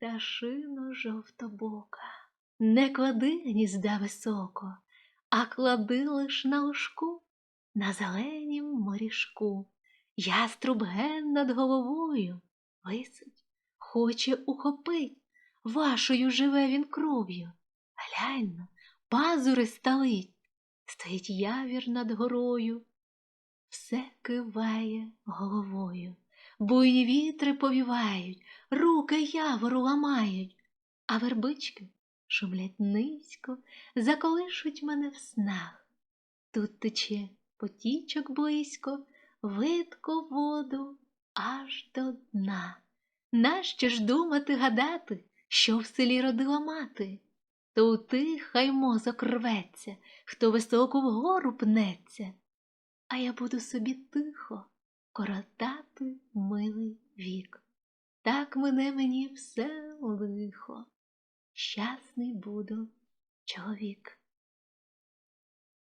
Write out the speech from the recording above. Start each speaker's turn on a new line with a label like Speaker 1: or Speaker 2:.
Speaker 1: Пташино жовтобока, не клади гнізда високо, а клади лиш на ложку, на зеленім морішку. Яструб ген над головою висить, хоче ухопить, вашою живе він кров'ю. Гляньно, пазури сталить, стоїть явір над горою, все киває головою, буйні вітри повівають, руки явору ламають, а вербички шумлять низько, заколишуть мене в снах. Тут тече потічок близько, видко воду аж до дна. Нащо ж думати гадати, що в селі родила мати? То у тих хай мозок рветься, хто високо вгору пнеться, а я буду собі тихо коротати милий вік. Так мене мені все лихо, щасний буду чоловік.